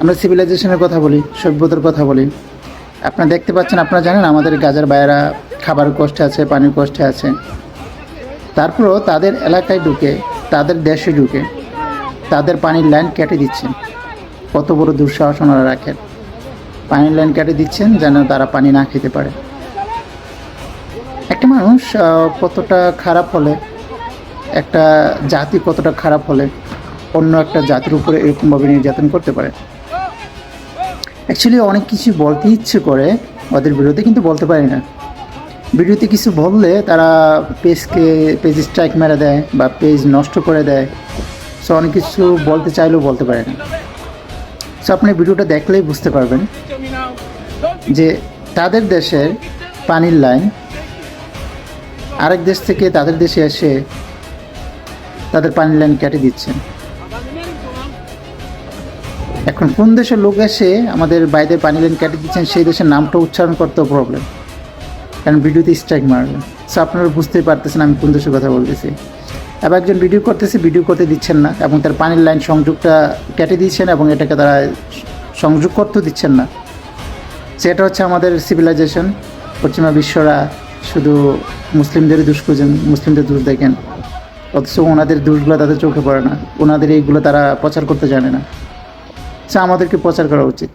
আমরা সিভিলাইজেশনের কথা বলি, সভ্যতার কথা বলি। আপনারা দেখতে পাচ্ছেন, আপনারা জানেন আমাদের গাজার বাইরা খাবার কষ্টে আছে, পানির কষ্টে আছে। তারপরও তাদের এলাকায় ঢুকে, তাদের দেশে ঢুকে, তাদের পানির লাইন কেটে দিচ্ছেন। কত বড় দুঃসাহস ওনারা রাখেন। পানির লাইন কেটে দিচ্ছেন যেন তারা পানি না খেতে পারে। একটা মানুষ কতটা খারাপ হলে, একটা জাতি কতটা খারাপ হলে অন্য একটা জাতির উপরে এরকমভাবে নির্যাতন করতে পারে। অ্যাকচুয়ালি অনেক কিছু বলতে ইচ্ছে করে ওদের বিরুদ্ধে, কিন্তু বলতে পারি না। ভিডিওতে কিছু বললে তারা পেজকে পেজ স্ট্রাইক মেরে দেয় বা পেজ নষ্ট করে দেয়। সো অনেক কিছু বলতে চাইলেও বলতে পারে না। সো আপনি ভিডিওটা দেখলেই বুঝতে পারবেন যে তাদের দেশের পানির লাইন আরেক দেশ থেকে তাদের দেশে এসে তাদের পানির লাইন কেটে দিচ্ছেন এখন কোন দেশের লোক এসে আমাদের বাইরে পানি লাইন কেটে দিচ্ছেন, সেই দেশের নামটা উচ্চারণ করতেও প্রবলেম কারণ ভিডিওতে স্ট্রাইক মারবে সো আপনারা বুঝতেই পারতেছেন আমি কোন দেশের কথা বলতেছি। এবার একজন ভিডিও করতেছে ভিডিও করতে দিচ্ছেন না এবং তার পানির লাইন সংযোগটা কেটে দিচ্ছেন এবং এটাকে তারা সংযোগ করতেও দিচ্ছেন না। সেটা হচ্ছে আমাদের সিভিলাইজেশন পশ্চিমা বিশ্বরা শুধু মুসলিমদেরই দুষ খুঁজেন, মুসলিমদের দোষ দেখেন। অথচ ওনাদের দোষগুলো তাদের চোখে পড়ে না। ওনাদের এইগুলো তারা প্রচার করতে জানে না। সে আমাদেরকে প্রচার করা উচিত।